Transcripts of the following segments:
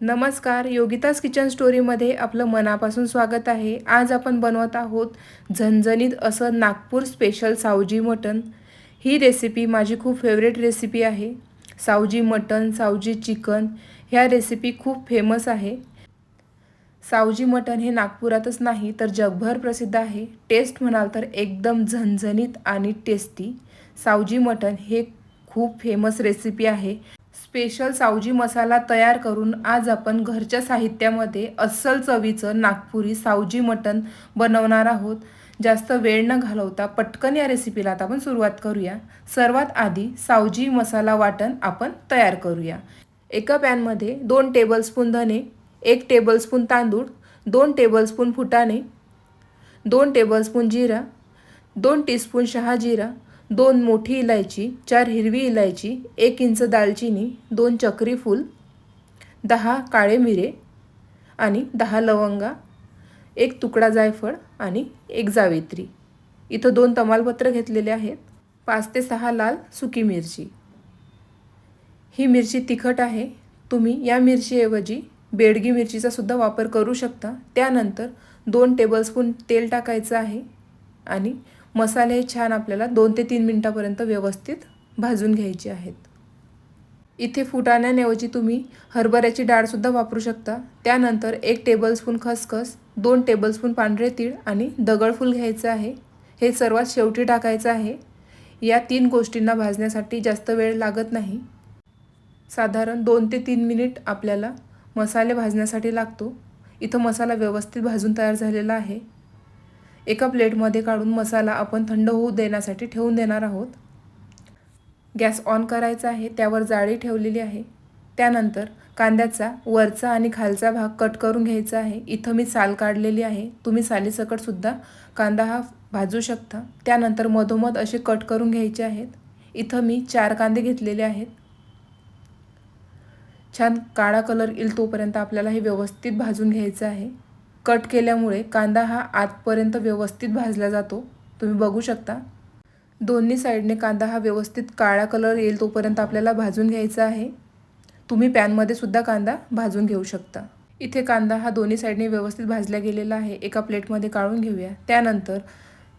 नमस्कार योगिताज किचन स्टोरीमध्ये आपलं मनापासून स्वागत आहे. आज आपण बनवत आहोत झणझणीत असं नागपूर स्पेशल सावजी मटण. ही रेसिपी माझी खूप फेवरेट रेसिपी आहे. सावजी मटण सावजी चिकन ह्या रेसिपी खूप फेमस आहे. सावजी मटण हे नागपुरातच नाही तर जगभर प्रसिद्ध आहे. टेस्ट म्हणाल तर एकदम झणझणीत आणि टेस्टी सावजी मटण हे खूप फेमस रेसिपी आहे. स्पेशल सावजी मसाला तयार करून आज आपण घरच्या साहित्यामध्ये अस्सल चवीचं नागपुरी सावजी मटण बनवणार आहोत. जास्त वेळ न घालवता पटकन या रेसिपीला आता आपण सुरुवात करूया. सर्वात आधी सावजी मसाला वाटण आपण तयार करूया. एका पॅनमध्ये दोन टेबलस्पून धने एक टेबलस्पून तांदूळ दोन टेबलस्पून फुटाणे दोन टेबलस्पून जिरा दोन टीस्पून शहा जिरा दोन मोठी इलायची चार हिरवी इलायची एक इंच दालचिनी दोन चक्री फूल दहा काळे मिरे आणि दहा लवंगा एक तुकडा जायफळ आणि एक जावेत्री. इथं दोन तमालपत्र घेतलेले आहेत. पाच ते सहा लाल सुकी मिरची. ही मिरची तिखट आहे. तुम्ही या मिरचीऐवजी बेडगी मिरचीचा सुद्धा वापर करू शकता. त्यानंतर दोन टेबलस्पून तेल टाकायचं आहे आणि मसाले हे छान आपल्याला दोन ते तीन मिनटापर्यंत व्यवस्थित भाजून घ्यायचे आहेत. इथे फुटाण्याऐवजी तुम्ही हरभऱ्याची डाळसुद्धा वापरू शकता. त्यानंतर एक टेबलस्पून खसखस दोन टेबलस्पून पांढरे तीळ आणि दगडफूल घ्यायचं आहे. हे सर्वात शेवटी टाकायचं आहे. या तीन गोष्टींना भाजण्यासाठी जास्त वेळ लागत नाही. साधारण दोन ते तीन मिनिट आपल्याला मसाले भाजण्यासाठी लागतो. इथं मसाला व्यवस्थित भाजून तयार झालेला आहे. एका प्लेटमध्ये काढून मसाला आपण थंड होऊ देण्यासाठी ठेवून देणार आहोत. गॅस ऑन करायचा आहे त्यावर जाळी ठेवलेली आहे. त्यानंतर कांद्याचा वरचा आणि खालचा भाग कट करून घ्यायचा आहे. इथं मी साल काढलेली आहे. तुम्ही सालीसकटसुद्धा कांदा हा भाजू शकता. त्यानंतर मधोमध असे कट करून घ्यायचे आहेत. इथं मी चार कांदे घेतलेले आहेत. छान काळा कलर येईल तोपर्यंत आपल्याला हे व्यवस्थित भाजून घ्यायचं आहे. कट केल्यामुळे कांदा हा आतपर्यंत व्यवस्थित भाजला जातो. तुम्ही बघू शकता. दोन्ही साईडने कांदा हा व्यवस्थित काळा कलर येईल तोपर्यंत आपल्याला भाजून घ्यायचा आहे. तुम्ही पॅनमध्ये सुद्धा कांदा भाजून घेऊ शकता. इथे कांदा हा दोन्ही साईडने व्यवस्थित भाजला गेलेला आहे. एका प्लेटमध्ये काढून घेऊया. त्यानंतर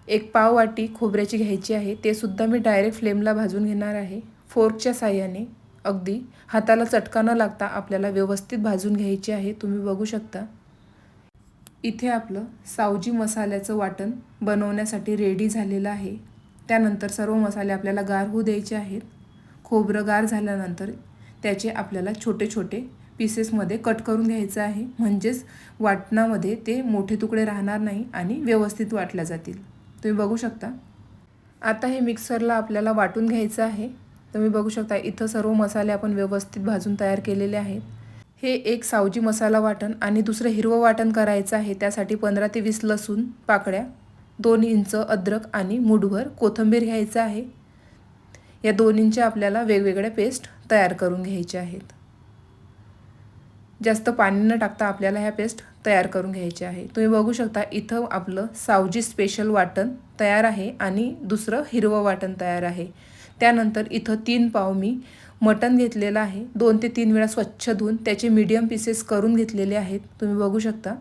एक पाव वाटी खोबऱ्याची घ्यायची आहे. ते सुद्धा मी डायरेक्ट फ्लेमला भाजून घेणार आहे. फोर्कच्या साह्याने. अगदी हाताला चटका न लागता आपल्याला व्यवस्थित भाजून घ्यायची आहे. तुम्ही बघू शकता. इथे आपलं सावजी मसाल्याचं वाटण बनवण्यासाठी रेडी झालेलं आहे. त्यानंतर सर्व मसाले आपल्याला गार होऊ द्यायचे आहेत. खोबरं गार झाल्यानंतर त्याचे आपल्याला छोटे छोटे पीसेसमध्ये कट करून घ्यायचं आहे. म्हणजेच वाटणामध्ये ते मोठे तुकडे राहणार नाही आणि व्यवस्थित वाटल्या जातील. तुम्ही बघू शकता. आता हे मिक्सरला आपल्याला वाटून घ्यायचं आहे. तुम्ही बघू शकता इथं सर्व मसाले आपण व्यवस्थित भाजून तयार केलेले आहेत. हे एक सावजी मसाला वाटण आणि दुसरं हिरवं वाटण करायचं आहे. त्यासाठी पंधरा ते वीस लसूण पाकळ्या दोन इंच अद्रक आणि मुठभर कोथिंबीर घ्यायचं आहे. या दोन्हींच्या आपल्याला वेगवेगळ्या पेस्ट तयार करून घ्यायच्या आहेत. जास्त पाणी न टाकता आपल्याला ह्या पेस्ट तयार करून घ्यायच्या आहे. तुम्ही बघू शकता इथं आपलं सावजी स्पेशल वाटण तयार आहे आणि दुसरं हिरवं वाटण तयार आहे. त्यानंतर इथं तीन पाव मी मटण घेतलेलं आहे. दोन ते तीन वेळा स्वच्छ धुवून त्याचे मीडियम पीसेस करून घेतलेले आहेत. तुम्ही बघू शकता.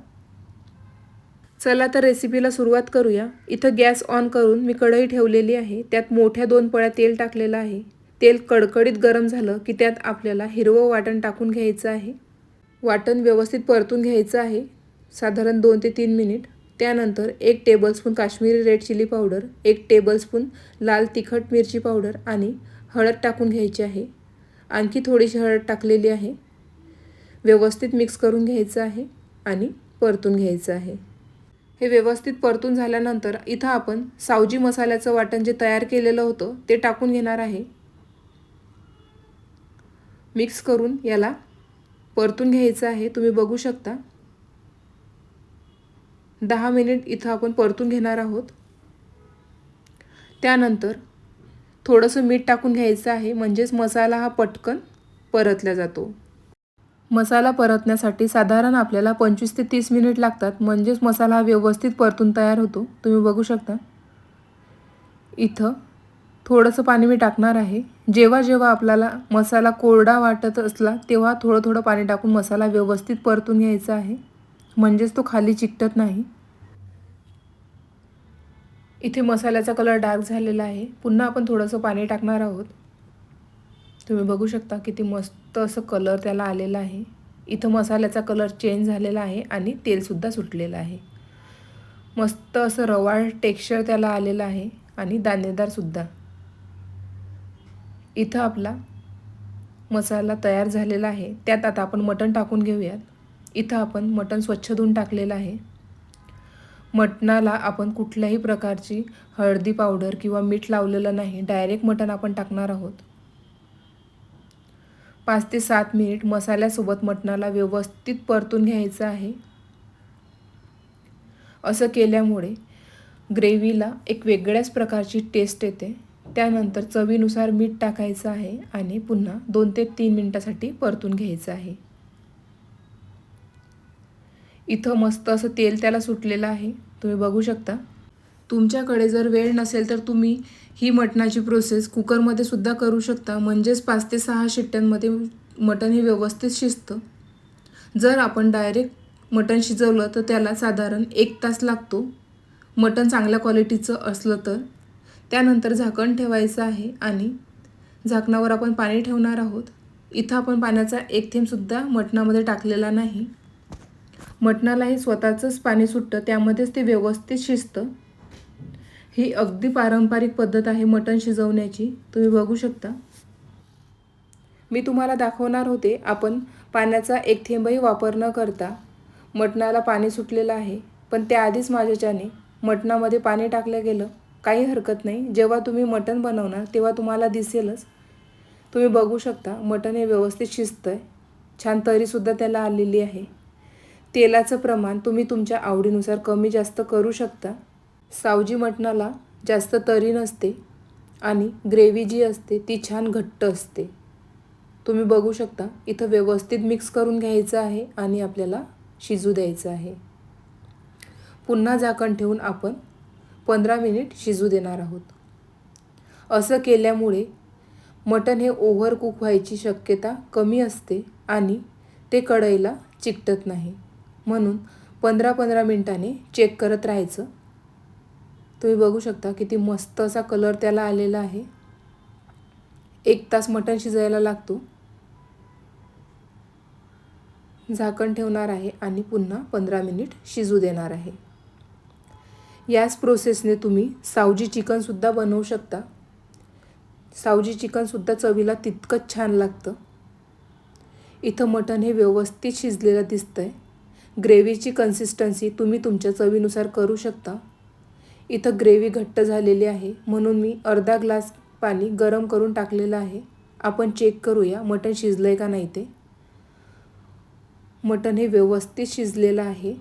चला तर रेसिपीला सुरुवात करूया. इथं गॅस ऑन करून मी कढई ठेवलेली आहे. त्यात मोठ्या दोन पळ्या तेल टाकलेलं आहे. तेल कडकडीत गरम झालं की त्यात आपल्याला हिरवं वाटण टाकून घ्यायचं आहे. वाटण व्यवस्थित परतून घ्यायचं आहे. साधारण दोन ते तीन मिनिट त्यानंतर एक tablespoon Kashmiri red chilli powder एक टेबलस्पून लाल तिखट मिरची पावडर आणि हळद टाकून घ्यायची आहे. आणखी थोडीशी हळद टाकलेली आहे. व्यवस्थित मिक्स करून घ्यायचं आहे आणि परतून घ्यायचं आहे. हे व्यवस्थित परतून झाल्यानंतर इथं आपण सावजी मसाल्याचं वाटण जे तयार केलेलं होतं ते टाकून घेणार आहे. मिक्स करून याला परतून घ्यायचं आहे. तुम्ही बघू शकता. दहा मिनिट इथं आपण परतून घेणार आहोत. त्यानंतर थोडंसं मीठ टाकून घ्यायचं आहे. म्हणजेच मसाला हा पटकन परतला जातो. मसाला परतण्यासाठी साधारण आपल्याला पंचवीस ते तीस मिनिट लागतात. म्हणजेच मसाला हा व्यवस्थित परतून तयार होतो. तुम्ही बघू शकता. इथं थोडंसं पाणी मी टाकणार आहे. जेव्हा जेव्हा आपल्याला मसाला कोरडा वाटत असला तेव्हा थोडं थोडं पाणी टाकून मसाला व्यवस्थित परतून घ्यायचा आहे. म्हणजेच तो खाली चिकटत नाही. इथे मसाल्याचा कलर डार्क झालेला आहे. पुन्हा आपण थोडंसं पाणी टाकणार आहोत. तुम्ही बघू शकता किती मस्त असं कलर त्याला आलेला आहे. इथं मसाल्याचा कलर चेंज झालेला आहे आणि तेलसुद्धा सुटलेलं आहे. मस्त असं रवाळ टेक्स्चर त्याला आलेलं आहे आणि दाणेदारसुद्धा इथं आपला मसाला तयार झालेला आहे. त्यात आता आपण मटण टाकून घेऊयात. इथं आपण मटण स्वच्छ धुवून टाकलेलं आहे. मटणाला आपण कुठल्याही प्रकारची हळदी पावडर किंवा मीठ लावलेलं नाही डायरेक्ट मटण आपण टाकणार आहोत. पाच ते सात मिनिट मसाल्यासोबत मटणाला व्यवस्थित परतून घ्यायचं आहे. असं केल्यामुळे ग्रेव्हीला एक वेगळ्याच प्रकारची टेस्ट येते. त्यानंतर चवीनुसार मीठ टाकायचं आहे आणि पुन्हा दोन ते तीन मिनटासाठी परतून घ्यायचं आहे. इथं मस्त असं तेल त्याला सुटलेलं आहे. तुम्ही बघू शकता. तुमच्याकडे जर वेळ नसेल तर तुम्ही ही मटणाची प्रोसेस कुकरमध्ये सुद्धा करू शकता. म्हणजेच पाच ते सहा शिट्ट्यांमध्ये मटण हे व्यवस्थित शिजतं. जर आपण डायरेक्ट मटण शिजवलं तर त्याला साधारण एक तास लागतो. मटण चांगल्या क्वालिटीचं असलं तर. त्यानंतर झाकण ठेवायचं आहे आणि झाकणावर आपण पाणी ठेवणार आहोत. इथं आपण पाण्याचा एक थेंबसुद्धा मटणामध्ये टाकलेला नाही. मटणालाही स्वतःचंच पाणी सुटतं त्यामध्येच ते व्यवस्थित शिजतं. ही अगदी पारंपरिक पद्धत आहे मटण शिजवण्याची. तुम्ही बघू शकता. मी तुम्हाला दाखवणार होते आपण पाण्याचा एक थेंबही वापर न करता मटणाला पाणी सुटलेलं आहे. पण त्याआधीच माझ्याच्याने मटणामध्ये पाणी टाकलं गेलं. काही हरकत नाही. जेव्हा तुम्ही मटण बनवणार तेव्हा तुम्हाला दिसेलच. तुम्ही बघू शकता मटण हे व्यवस्थित शिजतं आहे छान तरीसुद्धा त्याला आलेली आहे. तेलाचं प्रमाण तुम्ही तुमच्या आवडीनुसार कमी जास्त करू शकता. सावजी मटणाला जास्त तरी नसते आणि ग्रेव्ही जी असते ती छान घट्ट असते. तुम्ही बघू शकता इथं व्यवस्थित मिक्स करून घ्यायचं आहे आणि आपल्याला शिजू द्यायचं आहे. पुन्हा झाकण ठेवून आपण पंधरा मिनिट शिजू देणार आहोत. असं केल्यामुळे मटण हे ओव्हर कुक व्हायची शक्यता कमी असते आणि ते कढईला चिकटत नाही. म्हणून पंधरा पंधरा मिनटाने चेक करत राहायचं. तुम्ही बघू शकता किती मस्त असा कलर त्याला आलेला आहे. एक तास मटण शिजायला लागतो. झाकण ठेवणार आहे आणि पुन्हा पंधरा मिनिट शिजू देणार आहे. याच प्रोसेसने तुम्ही सावजी चिकनसुद्धा बनवू शकता. सावजी चिकनसुद्धा चवीला तितकंच छान लागतं. इथं मटण हे व्यवस्थित शिजलेलं दिसतं आहे ग्रेव्हीची कन्सिस्टन्सी तुम्ही तुमच्या चवीनुसार करू शकता. इथं ग्रेव्ही घट्ट झालेली आहे. म्हणून मी अर्धा ग्लास पाणी गरम करून टाकलेलं आहे. आपण चेक करूया मटण शिजलं आहे का नाही ते. मटण हे व्यवस्थित शिजलेलं आहे.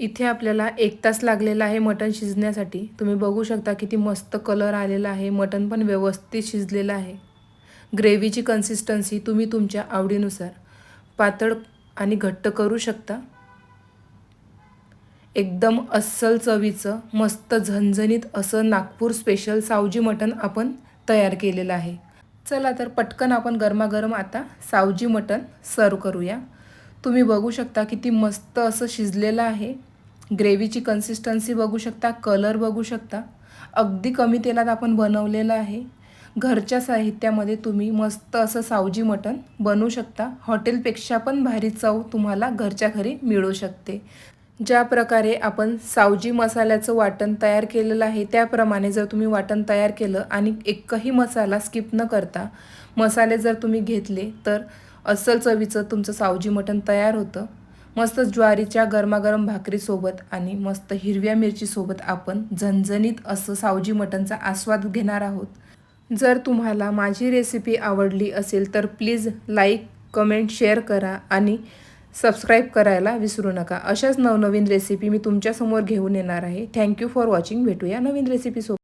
इथे आपल्याला एक तास लागलेला आहे मटण शिजण्यासाठी. तुम्ही बघू शकता किती मस्त कलर आलेला आहे. मटण पण व्यवस्थित शिजलेलं आहे. ग्रेव्हीची कन्सिस्टन्सी तुम्ही तुमच्या आवडीनुसार. पातळ आणि घट्ट करू शकता? एकदम अस्सल चवीचं मस्त झणझणीत असं नागपूर स्पेशल सावजी मटण आपण तयार केलेलं आहे. चला तर पटकन आपण गरमागरम आता सावजी मटण सर्व करूया. तुम्ही बघू शकता किती मस्त असं शिजलेलं आहे. ग्रेव्हीची कन्सिस्टन्सी बघू शकता कलर बघू शकता. अगदी कमी तेलात आपण बनवलेलं आहे. घरच्या साहित्यामध्ये तुम्ही मस्त असं सावजी मटण बनवू शकता. हॉटेलपेक्षा पण भारी चव तुम्हाला घरच्या घरी मिळू शकते. ज्या प्रकारे आपण सावजी मसाल्याचं वाटण तयार केलेलं आहे त्याप्रमाणे जर तुम्ही वाटण तयार केलं आणि एकही मसाला स्किप न करता मसाले जर तुम्ही घेतले तर अस्सल चवीचं तुमचं सावजी मटण तयार होतं. मस्त ज्वारीच्या गरमागरम भाकरीसोबत आणि मस्त हिरव्या मिरचीसोबत आपण झणझणीत असं सावजी मटणचा आस्वाद घेणार आहोत. जर तुम्हाला माझी रेसिपी आवडली असेल तर प्लीज लाईक कमेंट शेअर करा आणि सबस्क्राईब करायला विसरू नका. अशाच नवनवीन रेसिपी मी तुमच्यासमोर घेऊन येणार आहे. थँक्यू फॉर वॉचिंग भेटूया नवीन रेसिपीसोबत